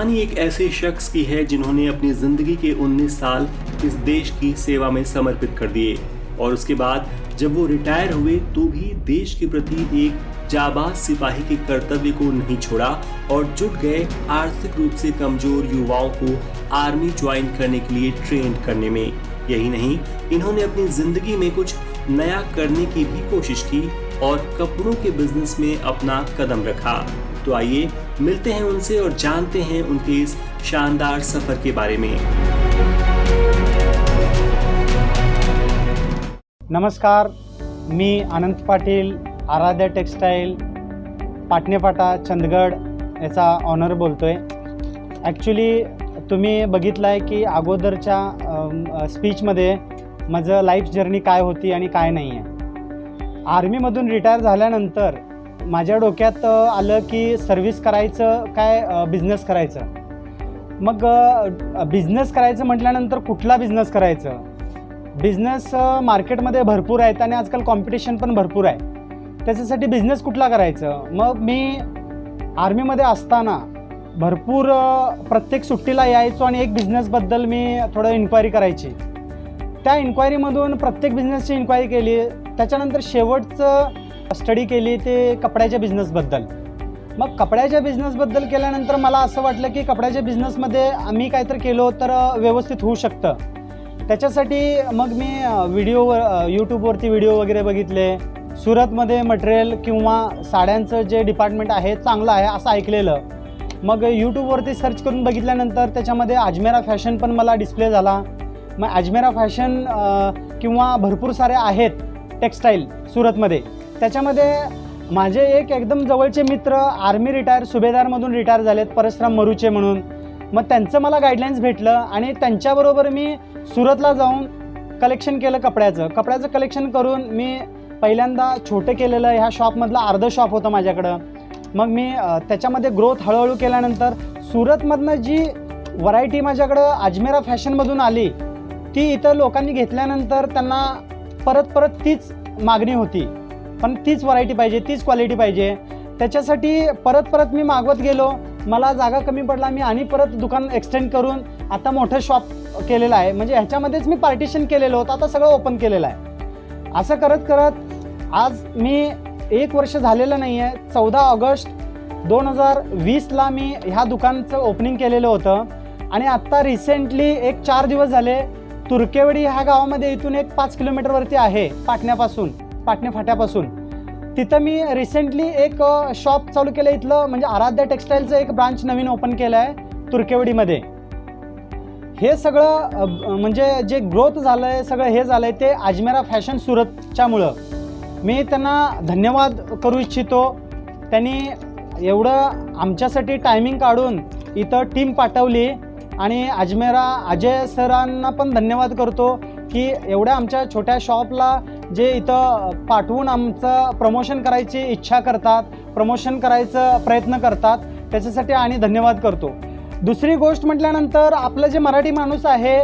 कहानी एक ऐसे शख्स की है जिन्होंने अपनी ज़िंदगी के 19 साल इस देश की सेवा में समर्पित कर दिए। और उसके बाद जब वो रिटायर हुए तो भी देश के प्रति एक जाबाज सिपाही के कर्तव्य को नहीं छोड़ा और जुट गए आर्थिक रूप से कमज़ोर युवाओं को आर्मी ज्वाइन करने के लिए ट्रेन करने में। यही नहीं, इन्होंने अपनी ज़िंदगी में कुछ नया करने की भी कोशिश की और कपड़ों के बिज़नेस में अपना कदम रखा। तो आइए मिलते हैं उनसे और जानते हैं उनके इस शानदार सफर के बारे में। नमस्कार मी अनंत पाटील आराध्या टेक्स्टाईल पाटणेपाटा चंदगड याचा ऑनर बोलतो आहे ॲक्च्युली तुम्ही बघितलं आहे की अगोदरच्या स्पीचमध्ये माझं लाईफ जर्नी काय होती आणि काय नाही आहे आर्मीमधून रिटायर झाल्यानंतर माझ्या डोक्यात आलं की सर्व्हिस करायचं काय बिझनेस करायचं? मग बिझनेस करायचं म्हटल्यानंतर कुठला बिझनेस करायचं? बिझनेस मार्केटमध्ये भरपूर आहेत आणि आजकाल कॉम्पिटिशन पण भरपूर आहे. त्याच्यासाठी बिझनेस कुठला करायचं? मग मी आर्मीमध्ये असताना भरपूर प्रत्येक सुट्टीला यायचो आणि एक बिझनेसबद्दल मी थोडं इन्क्वायरी करायची. त्या इन्क्वायरीमधून प्रत्येक बिझनेसची इन्क्वायरी केली. त्याच्यानंतर शेवटचं स्टडी केली ते कपड्याच्या बिझनेसबद्दल मग कपड्याच्या बिझनेसबद्दल केल्यानंतर मला असं वाटलं की कपड्याच्या बिझनेसमध्ये आम्ही काहीतरी केलो तर व्यवस्थित होऊ शकतं. त्याच्यासाठी मग मी व्हिडिओवर यूट्यूबवरती व्हिडिओ वगैरे बघितले. सुरतमध्ये मटेरियल किंवा साड्यांचं जे डिपार्टमेंट आहे चांगलं आहे असं ऐकलेलं. मग यूट्यूबवरती सर्च करून बघितल्यानंतर त्याच्यामध्ये अजमेरा फॅशन पण मला डिस्प्ले झाला. मग अजमेरा फॅशन किंवा भरपूर सारे आहेत टेक्स्टाईल सुरतमध्ये. त्याच्यामध्ये माझे एक एकदम जवळचे मित्र आर्मी रिटायर सुभेदारमधून रिटायर झालेत परश्राम मरुचे म्हणून. मग त्यांचं मला गाईडलाईन्स भेटलं आणि त्यांच्याबरोबर मी सुरतला जाऊन कलेक्शन केलं कपड्याचं. कपड्याचं कलेक्शन करून मी पहिल्यांदा छोटं केलेलं ह्या शॉपमधलं अर्धं शॉप होतं माझ्याकडं. मग मी त्याच्यामध्ये ग्रोथ हळूहळू केल्यानंतर सुरतमधनं जी व्हरायटी माझ्याकडं अजमेरा फॅशनमधून आली ती इतर लोकांनी घेतल्यानंतर त्यांना परत परत तीच मागणी होती. पण तीच व्हरायटी पाहिजे तीच क्वालिटी पाहिजे. त्याच्यासाठी परत परत मी मागवत गेलो. मला जागा कमी पडला मी आणि परत दुकान एक्सटेंड करून आता मोठं शॉप केलेलं आहे. म्हणजे ह्याच्यामध्येच मी पार्टिशन केलेलं होतं आता सगळं ओपन केलेलं आहे. असं करत करत आज मी एक वर्ष झालेलं नाही आहे चौदा ऑगस्ट दोन हजार वीसला मी ह्या दुकानचं ओपनिंग केलेलं होतं. आणि आत्ता रिसेंटली एक चार दिवस झाले तुर्केवाडी ह्या गावामध्ये इथून एक पाच किलोमीटरवरती आहे पाटण्यापासून. पाटणे फाट्यापासून तिथं मी रिसेंटली एक शॉप चालू केलं इथलं म्हणजे आराध्या टेक्स्टाईलचं एक ब्रांच नवीन ओपन केलं आहे तुर्केवडीमध्ये. हे सगळं म्हणजे जे ग्रोथ झालं आहे सगळं हे झालं आहे ते अजमेरा फॅशन सुरतच्यामुळं. मी त्यांना धन्यवाद करू इच्छितो. त्यांनी एवढं आमच्यासाठी टायमिंग काढून इथं टीम पाठवली आणि अजमेरा अजय सरांना पण धन्यवाद करतो की एवढ्या आमच्या छोट्या शॉपला जे इथं पाठवून आमचं प्रमोशन करायची इच्छा करतात प्रमोशन करायचं प्रयत्न करतात त्याच्यासाठी आणि धन्यवाद करतो. दुसरी गोष्ट म्हटल्यानंतर आपलं जे मराठी माणूस आहे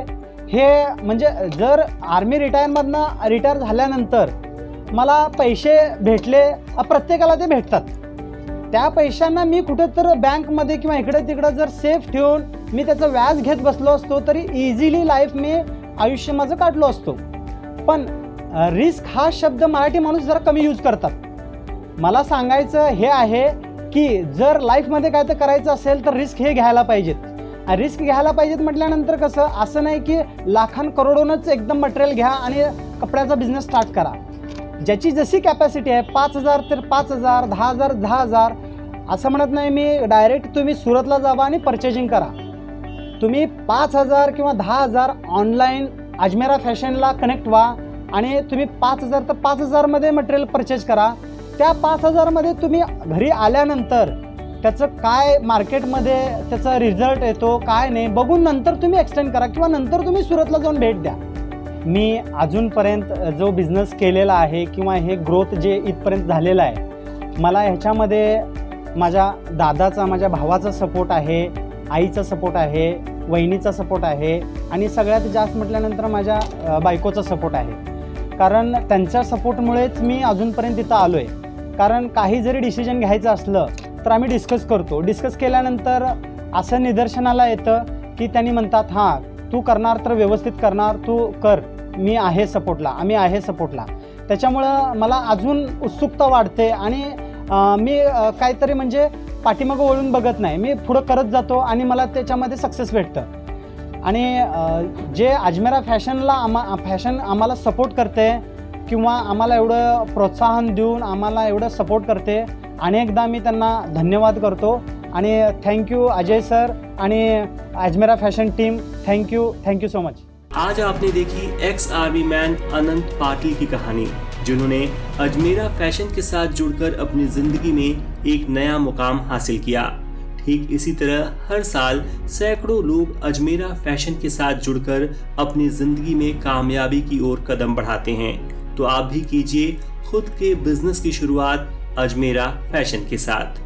हे म्हणजे जर आर्मी रिटायरमधनं रिटायर झाल्यानंतर मला पैसे भेटले प्रत्येकाला ते भेटतात. त्या पैशांना मी कुठेतर बँकमध्ये किंवा इकडे तिकडं जर सेफ ठेवून मी त्याचं व्याज घेत बसलो असतो तरी इझिली लाईफ मी आयुष्य माझं काढलो असतो. पण रिस्क हा शब्द मराठी माणूस जरा कमी यूज करतात. मला सांगायचं हे आहे की जर लाईफमध्ये काय तर करायचं असेल तर रिस्क हे घ्यायला पाहिजेत. रिस्क घ्यायला पाहिजेत म्हटल्यानंतर कसं असं नाही की लाखां करोडोनच एकदम मटेरियल घ्या आणि कपड्याचा बिझनेस स्टार्ट करा. ज्याची जशी कॅपॅसिटी आहे पाच हजार तर पाच हजार दहा हजार दहा हजार असं म्हणत नाही मी डायरेक्ट तुम्ही सुरतला जावा आणि परचेजिंग करा. तुम्ही पाच हजार किंवा दहा हजार ऑनलाईन अजमेरा फॅशनला कनेक्ट व्हा. आणि तुम्ही पाच हजार तर पाच हजारमध्ये मटेरियल परचेस करा. त्या पाच हजारमध्ये तुम्ही घरी आल्यानंतर त्याचं काय मार्केटमध्ये त्याचा रिझल्ट येतो काय नाही बघून नंतर तुम्ही एक्सटेंड करा किंवा नंतर तुम्ही सुरतला जाऊन भेट द्या. मी अजूनपर्यंत जो बिझनेस केलेला आहे किंवा हे ग्रोथ जे इथपर्यंत झालेलं आहे मला ह्याच्यामध्ये माझ्या दादाचा माझ्या भावाचा सपोर्ट आहे आईचा सपोर्ट आहे वहिनीचा सपोर्ट आहे आणि सगळ्यात जास्त म्हटल्यानंतर माझ्या बायकोचा सपोर्ट आहे. कारण त्यांच्या सपोर्टमुळेच मी अजूनपर्यंत तिथं आलो आहे कारण काही जरी डिसिजन घ्यायचं असलं तर आम्ही डिस्कस करतो. डिस्कस केल्यानंतर असं निदर्शनाला येतं की त्यांनी म्हणतात हां तू करणार तर व्यवस्थित करणार तू कर. मी आहे सपोर्टला आम्ही आहे सपोर्टला त्याच्यामुळं मला अजून उत्सुकता वाढते आणि मी काहीतरी म्हणजे पाठीमागं वळून बघत नाही. मी पुढं करत जातो आणि मला त्याच्यामध्ये सक्सेस भेटतं. आणि जे अजमेरा फॅशनला आम्हा फॅशन आम्हाला सपोर्ट करते किंवा आम्हाला एवढं प्रोत्साहन देऊन आम्हाला एवढं सपोर्ट करते अनेकदा मी त्यांना धन्यवाद करतो. आणि थँक्यू अजय सर आणि Ajmera fashion team thank you thank you so much आज आपने देखी ex army man Anant Patil की कहानी जिन्होंने अजमेरा फैशन के साथ जुड़कर अपनी जिंदगी में एक नया मुकाम हासिल किया। ठीक इसी तरह हर साल सैकड़ों लोग अजमेरा फ़ैशन के साथ जुड़कर अपनी ज़िंदगी में कामयाबी की ओर कदम बढ़ाते हैं। तो आप भी कीजिए खुद के बिज़नेस की शुरुआत अजमेरा फ़ैशन के साथ।